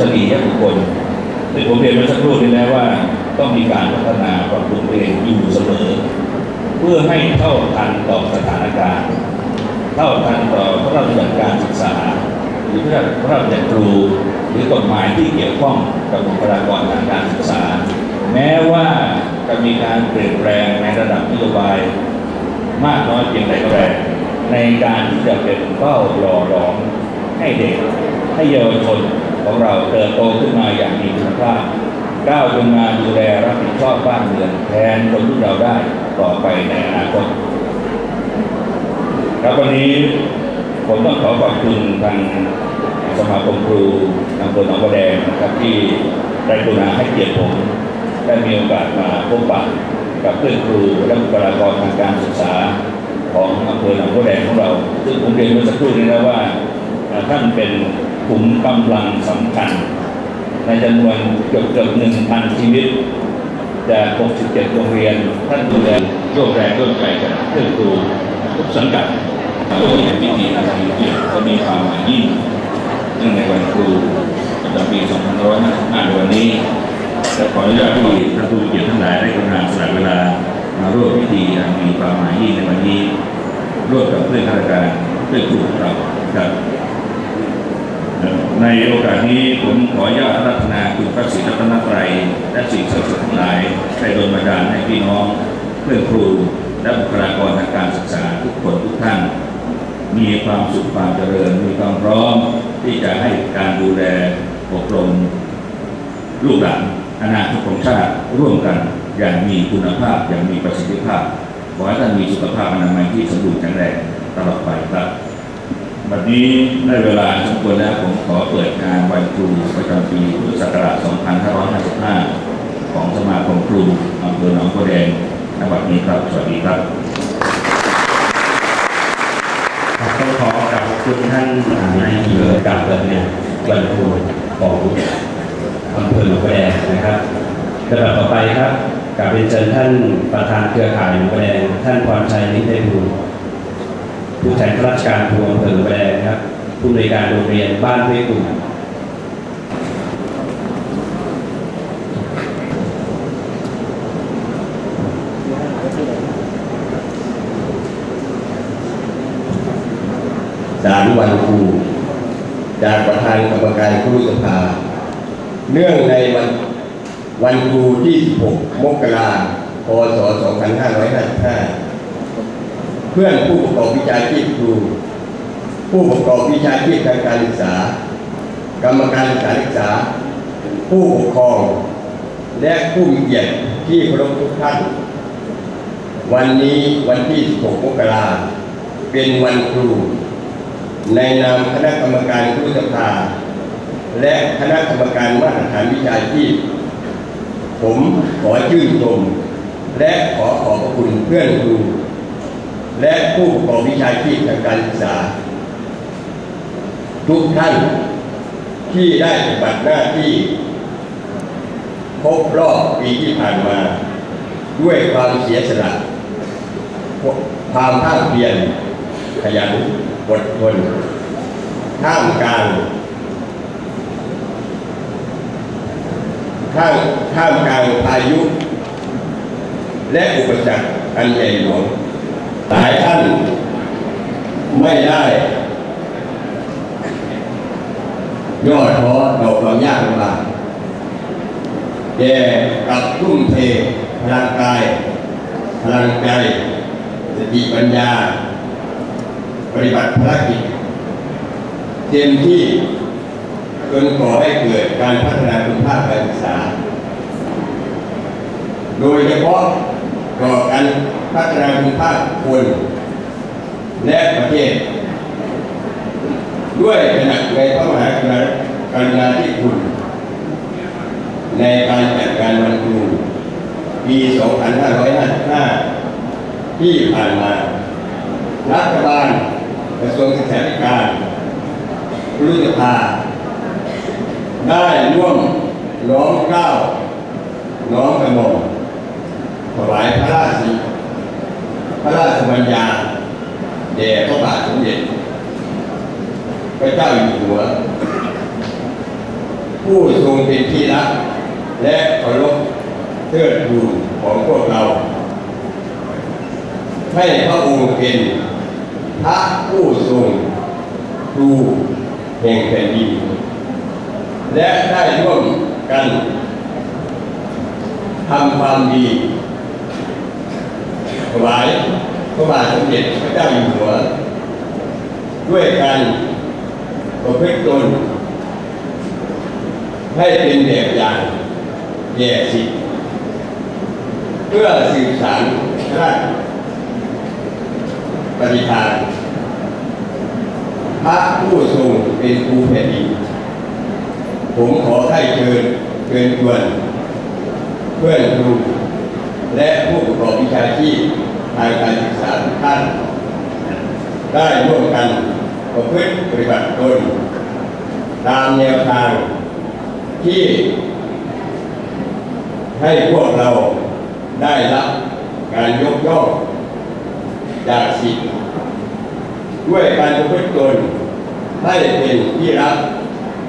ชนียบุคคลซึ่งผมเรียนเมื่อสักครู่นี้แล้วว่าต้องมีการพัฒนาปรับปรุงตัวเองอยู่เสมอ เพื่อให้เท่าทันต่อสถานการณ์ เท่าทันต่อพระราชบัญญัติการศึกษา หรือพระราชบัญญัติครูหรือกฎหมายที่เกี่ยวข้องกับบุคลากรทางการศึกษา แม้ว่าจะมีการเปลี่ยนแปลงในระดับนโยบาย มากน้อยเพียงใดก็แล้วในการที่จะเป็นเป้าหล่อหลอมให้เด็กให้เยาวชน ของเราเติบโตขึ้นมาอย่างมีคุณภาพก้าวขึ้นมาดูแลรับผิดชอบบ้านเมืองแทนคนรุ่นเราได้ต่อไปในอนาคตครับวันนี้ผมต้องขอขอบคุณทางสมาคมครูอำเภอหนองบัวแดงนะครับที่ได้กรุณาให้เกียรติผมได้มีโอกาสมาพบปะกับเพื่อนครูและบุคลากรทางการศึกษาของอำเภอหนองบัวแดงของเรา ซึ่งผมเรียนเมื่อสักครู่นี้แล้วว่าท่านเป็น ขุมกำลังสำคัญ ในจำนวนเกือบเกือบหนึ่งพันชีวิตจาก67โรงเรียน ท่านดูแลร่วมแรงร่วมใจกับเพื่อนครูทุกสังกัดโดยพิธีอะไรที่ก็มีความหมายยิ่งเนื่องในวันครูประจำปี2555ในวันนี้และขออนุญาตที่ท่านผู้เกียรติทั้งหลายได้กรุณาสละเวลามาร่วมพิธีอันมีความหมายยิ่งในวันนี้ร่วมกับเพื่อนข้าราชการเพื่อนครูของเราครับ ในโอกาสนี้ผมขออนุญาตรัตนาคุณพระศรีรัตนตรัยและสิ่งศักดิ์สิทธิ์ทั้งหลายได้โดนบันดาลให้พี่น้องเพื่อนครูและบุคลากรทางการศึกษาทุกคนทุกท่าน มีความสุขความเจริญ มีความพร้อมที่จะให้การดูแลอบรมลูกหลานอนาคตของชาติร่วมกันอย่างมีคุณภาพอย่างมีประสิทธิภาพขอให้ท่านมีสุขภาพอนามัยที่สมบูรณ์แข็งแรงตลอดไปครับ วันนี้ได้เวลาสมควรแล้วผมขอเปิดงานวันครูประจำปีพุทธศักราช 2555 ของสมาคมครูอำเภอหนองบัวแดงณบัดนี้ครับ สวัสดีครับต้องขอขอบคุณท่านนายอำเภอการเปิดงานวันครูของอำเภอหนองบัวแดงนะครับลำดับต่อไปครับกลับเป็นเชิญท่านประธานเครือข่ายหนองบัวแดงท่านพรชัยนิเทศภูมิ ผู้แทนราชการครูอำเภอหนองบัวแดงครับผู้ในการโรงเรียนบ้านห้วยกลุ่มสารวันครูจากประธานกรรมการครูสภา เนื่องในวันวันครูที่ 16 มกราคม พศ 2555 เพื่อนผู้ประกอบวิชาชีพครู ผู้ประกอบวิชาชีพทางการศึกษา กรรมการการศึกษา ผู้ปกครอง และผู้มีเกียรติที่เคารพทุกท่าน วันนี้วันที่ 16 มกราคมเป็นวันครู ในนามคณะกรรมการครุสภา และคณะกรรมการมาตรฐานวิชาชีพ ผมขอชื่นชมและขอขอบพระคุณเพื่อนครู และผู้ประกอบวิชาชีพทางการศึกษา ทุกท่านที่ได้ปฏิบัติหน้าที่ครบรอบปีที่ผ่านมา ด้วยความเสียสละความภาคเพียรขยันอดทนท่ามกลางท่ามท่ามกลางพายุ และอุปสรรคอันใหญ่หลวง หลายท่านไม่ได้ย่อท้อต่อความยากลำบากแต่กลับทุ่มเทพลังกายพลังใจสติปัญญา ปฏิบัติภารกิจเต็มที่จนก่อให้เกิดการพัฒนาคุณภาพการศึกษา โดยเฉพาะ ก่อการพัฒนาคุณภาพคน และประเทศ ด้วยขณะในพระมหากรุณาการณาธิคุณ ในการจัดการวันครูปี 2555 ที่ผ่านมา รัฐบาลกระทรวงศึกษาธิการครุสภาได้ร่วมน้อมเก้าน้อมกระหม่อม ถวายพระราชสิพระราชบัญญาแด่พระบาทสมเด็จพระเจ้าอยู่หัว ผู้ทรงเป็นที่รัก และเคารพเทิดทูนของพวกเรา ให้พระองค์เป็นพระผู้ทรงครูแห่งแผ่นดินและได้ร่วมกันทำความดี ถวายพระบาทสมเด็จพระเจ้าอยู่หัว ด้วยการประพฤติตนให้เป็นแบบอย่างแย่สิเพื่อสืบสานราชปฏิภาณพระผู้ทรงเป็นครูแผ่นดินผมขอให้เชิญเชิญชวนเพื่อนครู และผู้ประกอบวิชาชีพทางการศึกษาทุกท่าน ได้ร่วมกันประพฤติปฏิบัติตนตามแนวทางที่ให้พวกเราได้รับการยกย่องจากสิทธิ์ด้วยการประพฤติตนให้เป็นที่รัก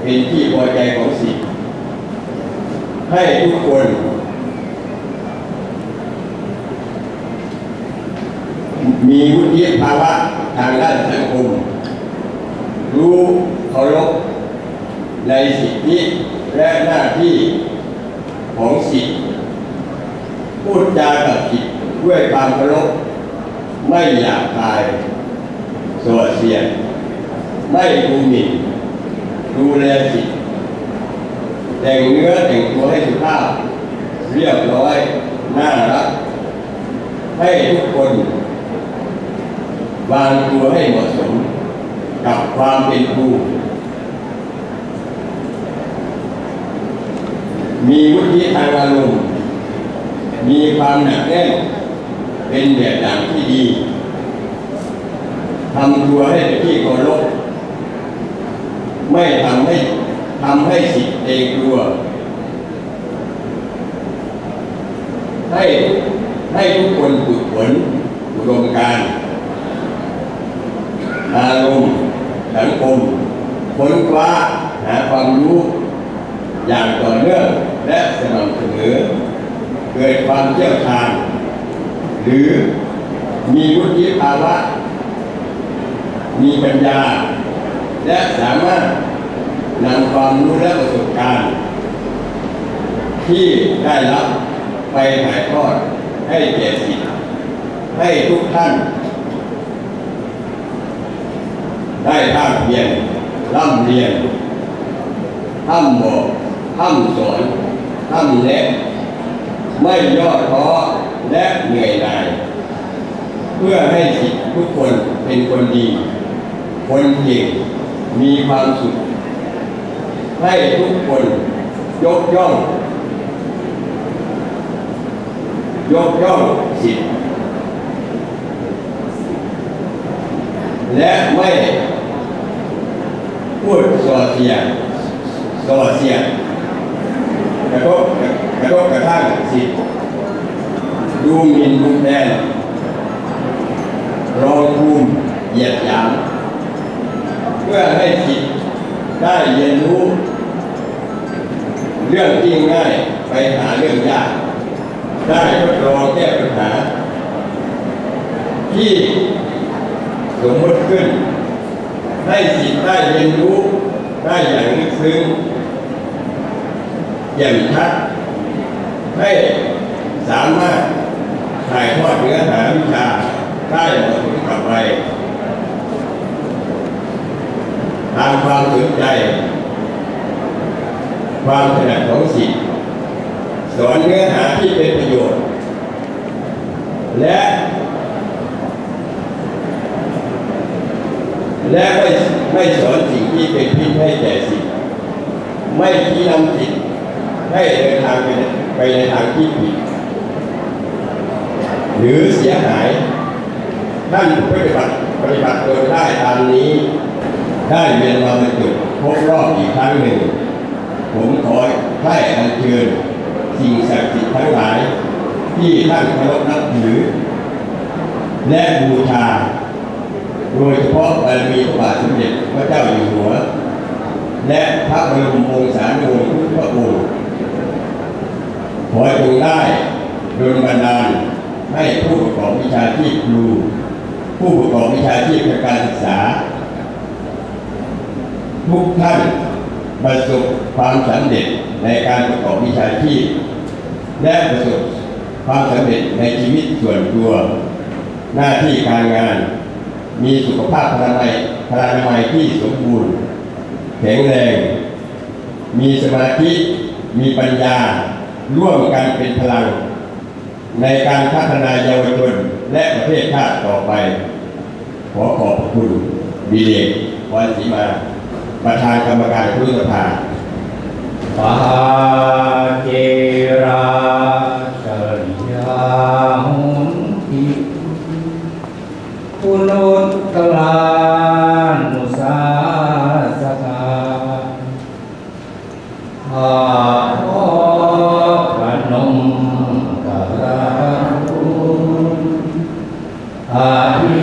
เป็นที่พอใจของสิทธิ์ให้ทุกคน มีวุฒิภาวะทางด้านสังคม รู้เคารพในสิทธิและหน้าที่ของสิทธิพูดจากับสิทธิด้วยความเคารพไม่หยาบคายสวดเสียดไม่ดูหมิ่นดูแลสิทธิแต่งเนื้อแต่งตัวให้สุภาพ เรียบร้อย น่ารัก ให้ทุกคน วางตัวให้เหมาะสมกับความเป็นครู มีวุฒิทางอารมณ์มีความหนักแน่นเป็นแบบอย่างที่ดีทำตัวให้เป็นที่เคารพไม่ทำให้ทำให้สิทธิ์เองกลัว ให้ให้ทุกคนฝึกฝนอุดมการณ์อารมณ์สั งคมค้นคว้าหาความรู้อย่างต่อเนื่องและสม่ำเสมอเกิดความเชี่ยวชาญหรือมีวุฒิภาวะ มีปัญญา และสามารถนำความรู้และประสบการณ์ ที่ได้รับไปถ่ายทอดให้แก่สิทธิ์ให้ทุกท่าน ได้ภาคเพียรร่ำเรียนท่ำบอกท่ำสอนท่ำแนะไม่ย่อท้อและเหนื่อยหน่าย เพื่อให้สิทธิทุกคนเป็นคนดี คนเก่งมีความสุข ให้ทุกคนยกย่อง ยกย่องสิทธิ์และไม่ พูดส่อเสียดส่อเสียดกระทบกระทบกระทั่งสิทธิ์ดูหมิ่นดูแคลนรองภูมิเหยียดหยามเพื่อให้สิทธิ์ได้เรียนรู้ เรื่องที่ง่ายไปหาเรื่องยาก ได้ทดลองแก้ปัญหา ที่สมมติขึ้น ให้สิทธิ์ได้เรียนรู้ได้อย่างลึกซึ้งอย่างชัดให้สามารถถ่ายทอดเนื้อหาวิชาได้มาะสมกับไปตามความสนใจ ความถนัดของสิทธิ์สอนเนื้อหาที่เป็นประโยชน์ และและ ไม่สอนสิ่งที่เป็นพิษให้แก่สิทธิ์ไม่ชี้นำสิทธิ์ให้เดินทางไปในไปในทางที่ผิด หรือเสียหายท่านปฏิบัติปฏิบัติตนได้ตามนี้ ได้เรียนมาบรรจุครบรอบอีกครั้งหนึ่ง ผมขอให้อัญเชิญสิ่งศักดิ์สิทธิ์ทั้งหลาย ที่ท่านเคารพนับถือ และบูชา โดยเฉพาะบารมีพระบาทสมเด็จพระเจ้าอยู่หัว และพระบรมวงศานุวงศ์พระองค์ขอจงได้โดยบันดาลให้ผู้ประกอบวิชาชีพครูผู้ประกอบวิชาชีพการศึกษา ทุกท่านประสบความสำเร็จในการประกอบวิชาชีพ และประสบความสำเร็จในชีวิตส่วนตัว หน้าที่การงาน มีสุขภาพพลามัยพลานามัยที่สมบูรณ์แข็งแรง มีสมาธิ มีปัญญา ร่วมกันเป็นพลัง ในการพัฒนาเยาวชนและประเทศชาติต่อไป ขอขอบคุณบิเลกวันศรีมา ประธานกรรมการครุสภาปาเจราชริยาหุน punut telan nusa sakan Ah, uh, you.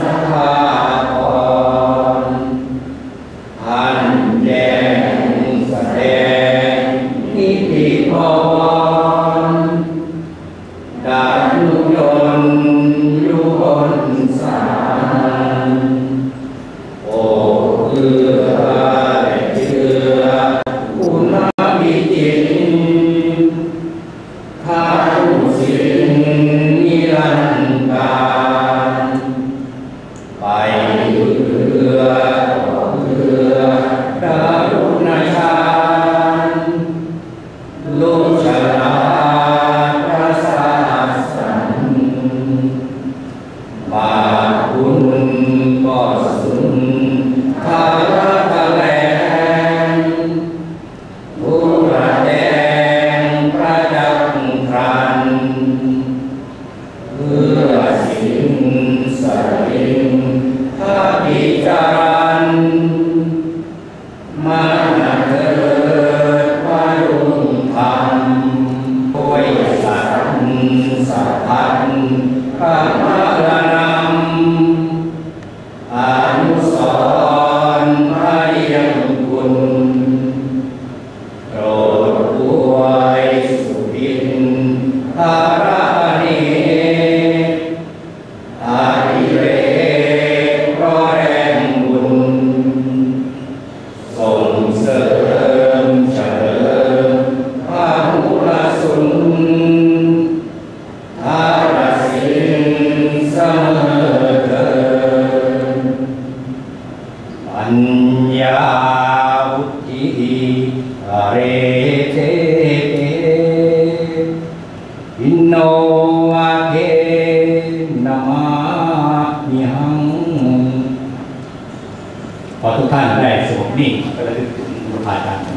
ก อสิ่งสริงข้าพิจารันมา รเทเตอินโนวะเทนามามิหังพอทุกท่านได้สงบนิ่งก็ระลึกถึงบุรพาจารย์